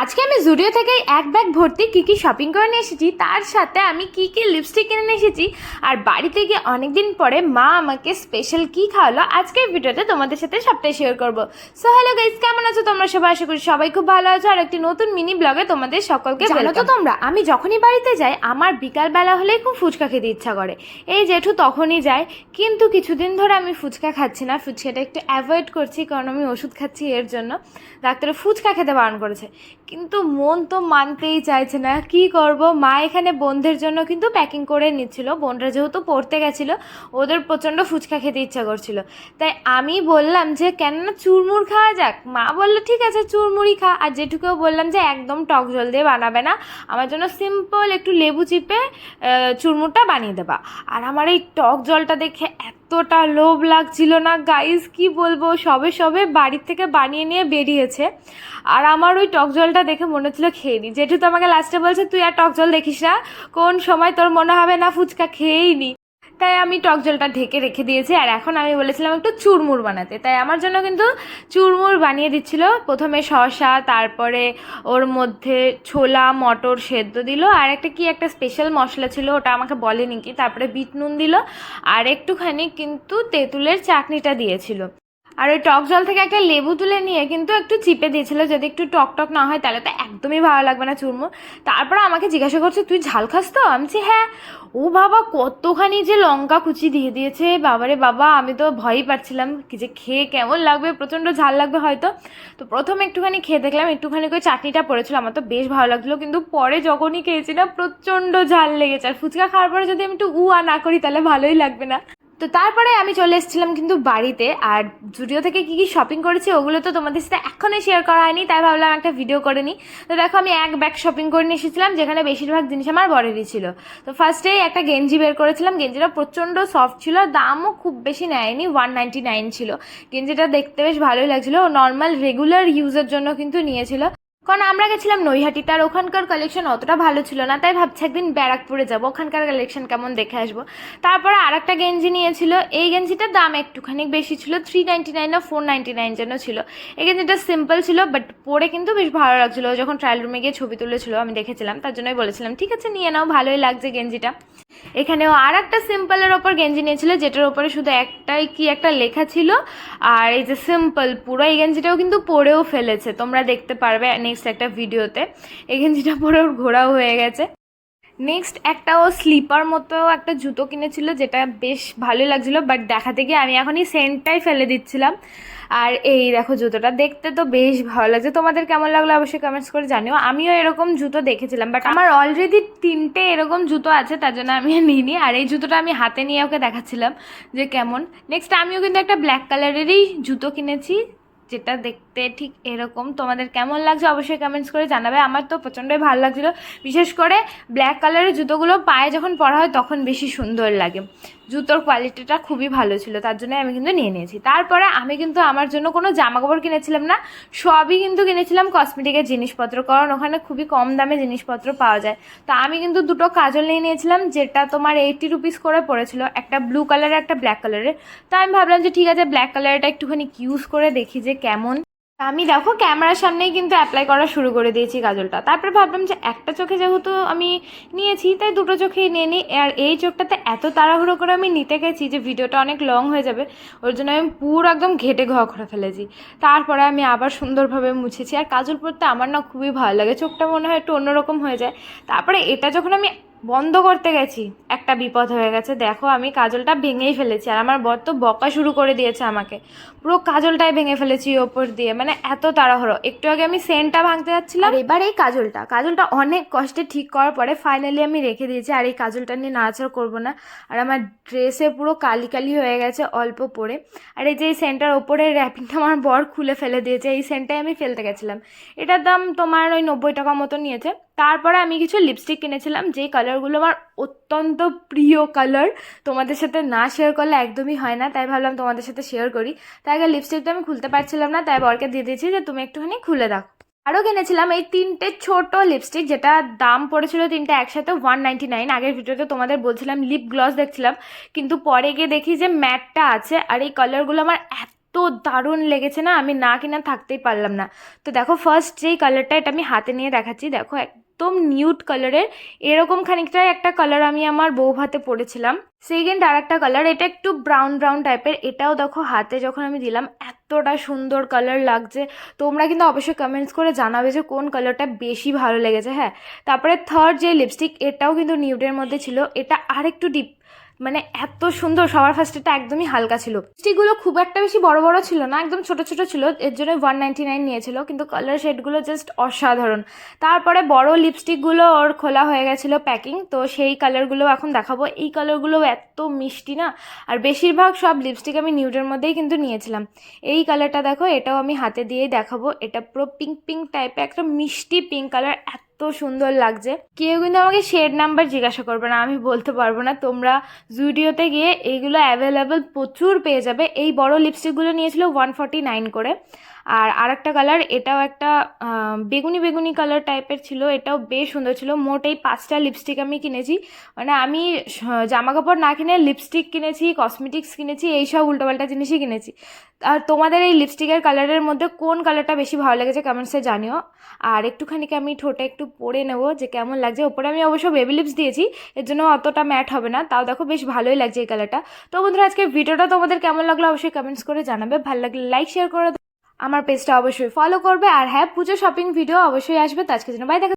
আজকে আমি জুডিও থেকে এক ব্যাগ ভর্তি কী কী শপিং করে নিয়ে এসেছি তার সাথে আমি কী কী লিপস্টিক কিনে নিয়ে এসেছি আর বাড়িতে গিয়ে অনেকদিন পরে মা আমাকে স্পেশাল কী খাওয়ালো আজকের ভিডিওতে তোমাদের সাথে সবটাই শেয়ার করব। সো হ্যালো গাইজ কেমন আছো তোমরা সবাই? আশা করি সবাই খুব ভালো আছো আর একটি নতুন মিনি ব্লগে তোমাদের সকলকে জানো তো তোমরা আমি যখনই বাড়িতে যাই আমার বিকালবেলা হলেই খুব ফুচকা খেতে ইচ্ছা করে। এই জেঠু তখনই যায় কিন্তু কিছুদিন ধরে আমি ফুচকা খাচ্ছি না ফুচকাটা একটু অ্যাভয়েড করছি কারণ আমি ওষুধ খাচ্ছি এর জন্য। ডাক্তারে ফুচকা খেতে বারণ করেছে। কিন্তু মন তো মানতেই চাইছে না। কি করব? মা এখানে বোনদের জন্য কিন্তু প্যাকিং করে নিচ্ছিল। বোনরা যেহেতু পড়তে গেছিল, ওদের প্রচণ্ড ফুচকা খেতে ইচ্ছা করছিল। তাই আমি বললাম যে কেন না চুরমুর খাওয়া যাক। মা বলল, ঠিক আছে চুরমুড়ি খা। আর যেটুকুও বললাম যে, একদম টক জল দিয়ে বানাবে না। আমার জন্য সিম্পল একটু লেবু চিপে চুরমুরটা বানিয়ে দেবা। আর আমার এই টক জলটা দেখে এতটা লোভ লাগছিল না। গাইস কি বলব? সবে সবে বাড়ির থেকে বানিয়ে নিয়ে বেরিয়েছে। আর আমার ওই টক জলটা দেখে মনে হচ্ছিল খেয়ে নি। যেহেতু তো আমাকে লাস্টে বলছে, তুই আর টক জল দেখিস না। কোন সময় তোর মনে হবে না ফুচকা খেয়েই নি? তাই আমি টক জলটা ঢেকে রেখে দিয়েছি, আর এখন আমি বলেছিলাম একটু চুরমুর বানাতে। তাই আমার জন্য কিন্তু চুরমুর বানিয়ে দিচ্ছিল। প্রথমে শশা তারপরে ওর মধ্যে ছোলা, মটর সেদ্ধ দিল, আর একটা কি একটা স্পেশাল মশলা ছিল, ওটা আমাকে বলেনি কি, তারপরে বিট নুন দিল, আর একটুখানি কিন্তু তেঁতুলের চাটনিটা দিয়েছিল। আর ওই টক জল থেকে একটা লেবু তুলে নিয়ে কিন্তু একটু চিপে দিয়েছিল, যদি একটু টক টক না হয় তাহলে তো একদমই ভালো লাগবে না চুরমুর। তারপর আমাকে জিজ্ঞাসা করছে, তুই ঝাল খাস তো? আমি হ্যাঁ। ও বাবা, কতখানি যে লঙ্কা কুচি দিয়ে দিয়েছে, বাবারে বাবা, আমি তো ভয়ই পাচ্ছিলাম কি যে খেয়ে কেমন লাগবে, প্রচণ্ড ঝাল লাগবে হয়তো। তো প্রথমে একটুখানি খেয়ে দেখলাম, একটুখানি করে চাটনিটা পড়েছিল, আমার তো বেশ ভালো লাগছিল, কিন্তু পরে যখনই খেয়েছি না, প্রচণ্ড ঝাল লেগেছে। আর ফুচকা খাওয়ার পরে যদি আমি একটু উ আ না করি, তাহলে ভালোই লাগবে না। তো তারপরে আমি চলে এসেছিলাম কিন্তু বাড়িতে, আর জুডিও থেকে কী কী শপিং করেছি ওগুলো তো তোমাদের সাথে এখনই শেয়ার করা হয়নি, তাই ভাবলাম একটা ভিডিও করে নিই। তো দেখো আমি এক ব্যাগ শপিং করে নিয়ে এসেছিলাম, যেখানে বেশিরভাগ জিনিস আমার বরেরই ছিল। তো ফার্স্টেই একটা গেঞ্জি বের করেছিলাম, গেঞ্জিটা প্রচণ্ড সফট ছিল, দামও খুব বেশি নেয়নি ওয়ান নাইনটি নাইন ছিল। গেঞ্জিটা দেখতে বেশ ভালোই লাগছিল নর্মাল রেগুলার ইউজের জন্য কিন্তু নিয়েছিল। কারণ আমরা গেছিলাম নৈহাটিতে আর ওখানকার কালেকশন অতটা ভালো ছিল না, তাই ভাবছি একদিন ব্যারাকপুরে যাব, ওখানকার কালেকশন কেমন দেখে আসব। তারপরে আর একটা গেঞ্জি নিয়েছিল, এই গেঞ্জিটার দাম একটুখানি বেশি ছিল থ্রি নাইনটি নাইন না ফোর নাইনটি নাইন যেন ছিল। এই গেঞ্জিটা সিম্পল ছিল বাট পরে কিন্তু বেশ ভালো লাগছিল, যখন ট্রায়াল রুমে গিয়ে ছবি তুলেছিল, আমি দেখেছিলাম, তার জন্যই বলেছিলাম, ঠিক আছে, নিয়ে নাও, ভালোই লাগছে গেঞ্জিটা। এখানেও আর একটা সিম্পলের ওপর গেঞ্জি নিয়েছিল, যেটার ওপরে শুধু একটাই কি একটা লেখা ছিল, আর এই যে সিম্পল পুরো এই গেঞ্জিটাও কিন্তু পরেও ফেলেছে। তোমরা দেখতে পারবে নেক্সট একটা ভিডিওতে এই গেঞ্জিটা পরে ওর ঘোরাও হয়ে গেছে। নেক্সট একটা ও স্লিপার মতো একটা জুতো কিনেছিল যেটা বেশ ভালোই লাগছিল বাট দেখাতে গিয়ে আমি এখনই সেন্টটাই ফেলে দিচ্ছিলাম। আর এই দেখো জুতোটা, দেখতে তো বেশ ভালো লাগছে। তোমাদের কেমন লাগল অবশ্যই কমেন্টস করে জানিও। আমিও এরকম জুতো দেখেছিলাম বাট আমার অলরেডি তিনটে এরকম জুতো আছে, তার জন্য আমি নিইনি। আর এই জুতোটা আমি হাতে নিয়ে ওকে দেখাচ্ছিলাম যে কেমন। নেক্সট আমিও কিন্তু একটা ব্ল্যাক কালারেরই জুতো কিনেছি। যেটা দেখতে ঠিক এরকম। তোমাদের কেমন লাগছে অবশ্যই কমেন্টস করে জানাবে। আমার তো প্রচণ্ডই ভালো লাগছিল। বিশেষ করে ব্ল্যাক কালারের জুতোগুলো পায়ে যখন পরা হয় তখন বেশি সুন্দর লাগে। জুতোর কোয়ালিটিটা খুবই ভালো ছিল, তার জন্য আমি কিন্তু নিয়ে নিয়েছি। তারপরে আমি কিন্তু আমার জন্য কোনো জামা কাপড় কিনেছিলাম না, সবই কিন্তু কিনেছিলাম কসমেটিকের জিনিসপত্র, কারণ ওখানে খুবই কম দামে জিনিসপত্র পাওয়া যায়। তো আমি কিন্তু দুটো কাজল নিয়ে নিয়েছিলাম, যেটা তোমার এইটটি রুপিস করে পড়েছিল। একটা ব্লু কালারের একটা ব্ল্যাক কালারের তো আমি ভাবলাম যে ঠিক আছে ব্ল্যাক কালারটা একটুখানি ইউজ করে দেখি যে কেমন? আমি দেখো ক্যামেরার সামনেই কিন্তু অ্যাপ্লাই করা শুরু করে দিয়েছি কাজলটা। তারপরে ভাবলাম যে একটা চোখে যেহেতু আমি নিয়েছি, তাই দুটো চোখেই নিয়ে নিই। আর এই চোখটাতে এত তাড়াহুড়ো করে আমি নিতে গেছি যে ভিডিওটা অনেক লং হয়ে যাবে, ওর জন্য আমি পুরো একদম ঘেটে ঘ করে ফেলেছি। তারপরে আমি আবার সুন্দরভাবে মুছেছি। আর কাজল পরতে আমার না খুবই ভালো লাগে, চোখটা মনে হয় একটু অন্যরকম হয়ে যায়। তারপরে এটা যখন আমি বন্ধ করতে গেছি। একটা বিপদ হয়ে গেছে। দেখো, আমি কাজলটা ভেঙেই ফেলেছি আর আমার বর তো বকা শুরু করে দিয়েছে আমাকে। পুরো কাজলটাই ভেঙে ফেলেছি ওপর দিয়ে। মানে এত তাড়াহুড়ো। একটু আগে আমি সেন্টটা ভাঙতে যাচ্ছিলাম। এবার এই কাজলটা কাজলটা অনেক কষ্টে ঠিক করার পরে ফাইনালি আমি রেখে দিয়েছি আর এই কাজলটা নিয়ে নাড়াচাড়া করব না। আর আমার ড্রেসে পুরো কালি কালি হয়ে গেছে অল্প পরে। আর এই যে এই সেন্টার ওপরের র্যাপিংটা আমার বর খুলে ফেলে দিয়েছে, এই সেন্টটাই আমি ফেলতে গেছিলাম। এটার দাম তোমার ওই নব্বই টাকা মতো নিয়েছে। তারপরে আমি কিছু লিপস্টিক কিনেছিলাম, যেই কালারগুলো আমার অত্যন্ত প্রিয় কালার তোমাদের সাথে না শেয়ার করলে একদমই হয় না, তাই ভাবলাম তোমাদের সাথে শেয়ার করি। তাই আগে লিপস্টিকটা আমি খুলতে পারছিলাম না, তাই বরকে দিয়ে দিয়েছি যে তুমি একটুখানি খুলে দাও। আরও কিনেছিলাম এই তিনটে ছোট লিপস্টিক যেটা দাম পড়েছিল তিনটে একসাথে ওয়ান নাইনটি নাইন আগের ভিডিওতে তোমাদের বলছিলাম লিপ গ্লস দেখছিলাম। কিন্তু পরে গিয়ে দেখি যে ম্যাটটা আছে, আর এই কালারগুলো আমার এত এত দারুণ লেগেছে না, আমি না কিনা থাকতেই পারলাম না। তো দেখো ফার্স্ট যেই কালারটা এটা আমি হাতে নিয়ে দেখাচ্ছি, দেখো একদম নিউট কালারের এরকম খানিকটাই একটা কালার আমি আমার বউ হাতে পরেছিলাম। সেকেন্ড আর একটা কালার এটা একটু ব্রাউন ব্রাউন টাইপের এটাও দেখো হাতে যখন আমি দিলাম, এতটা সুন্দর কালার লাগছে। তোমরা কিন্তু অবশ্যই কমেন্টস করে জানাবে যে কোন কালারটা বেশি ভালো লেগেছে হ্যাঁ? তারপরে থার্ড যে লিপস্টিক এটাও কিন্তু নিউটের মধ্যে ছিল। এটা আর একটু ডিপ মানে এত সুন্দর, সবার ফার্স্ট এটা একদমই হালকা ছিল। লিপস্টিকগুলো খুব একটা বেশি বড় বড় ছিল না, একদম ছোট ছোট ছিল, এর জন্য ওয়ান নাইনটি নাইন নিয়েছিল, কিন্তু কালার শেডগুলো জাস্ট অসাধারণ। তারপরে বড় লিপস্টিকগুলো ওর খোলা হয়ে গেছিল প্যাকিং তো সেই কালারগুলো এখন দেখাবো। এই কালারগুলো এত মিষ্টি না, আর বেশিরভাগ সব লিপস্টিক আমি নিউডের মধ্যেই কিন্তু নিয়েছিলাম। এই কালারটা দেখো, এটাও আমি হাতে দিয়েই দেখাবো। এটা পুরো পিঙ্ক পিঙ্ক টাইপের একটা মিষ্টি পিঙ্ক কালার এত সুন্দর লাগছে। কেউ কিন্তু আমাকে শেড নাম্বার জিজ্ঞাসা করবে না, আমি বলতে পারব না। তোমরা জুডিওতে গিয়ে এইগুলো অ্যাভেলেবেল প্রচুর পেয়ে যাবে। এই বড় লিপস্টিকগুলো নিয়েছিল ওয়ান ফর্টি নাইন করে। আর আরেকটা কালার এটাও একটা বেগুনি বেগুনি কালার টাইপের ছিল, এটাও বেশ সুন্দর ছিল। মোট এই পাঁচটা লিপস্টিক আমি কিনেছি। মানে আমি জামা কাপড় না কিনে লিপস্টিক কিনেছি কসমেটিক্স কিনেছি, এইসব উল্টোপাল্টা জিনিসই কিনেছি। আর তোমাদের এই লিপস্টিকের কালারের মধ্যে কোন কালারটা বেশি ভালো লেগেছে কমেন্টসে জানিও। আর একটুখানি আমি ঠোঁটে একটু পরে নেব, যে কেমন লাগছে? ওপরে আমি অবশ্য বেবি লিপস দিয়েছি, এর জন্য অতটা ম্যাট হবে না, তাও দেখো বেশ ভালোই লাগছে এই কালারটা তো বন্ধুরা আজকে ভিডিওটা তোমাদের কেমন লাগল অবশ্যই কমেন্টস করে জানাবে। ভালো লাগলে লাইক শেয়ার করে। আমার পেজটা অবশ্যই ফলো করবে আর হ্যাঁ পুজো শপিং ভিডিও অবশ্যই আসবে। তো আজকের জন্য বাই দেখা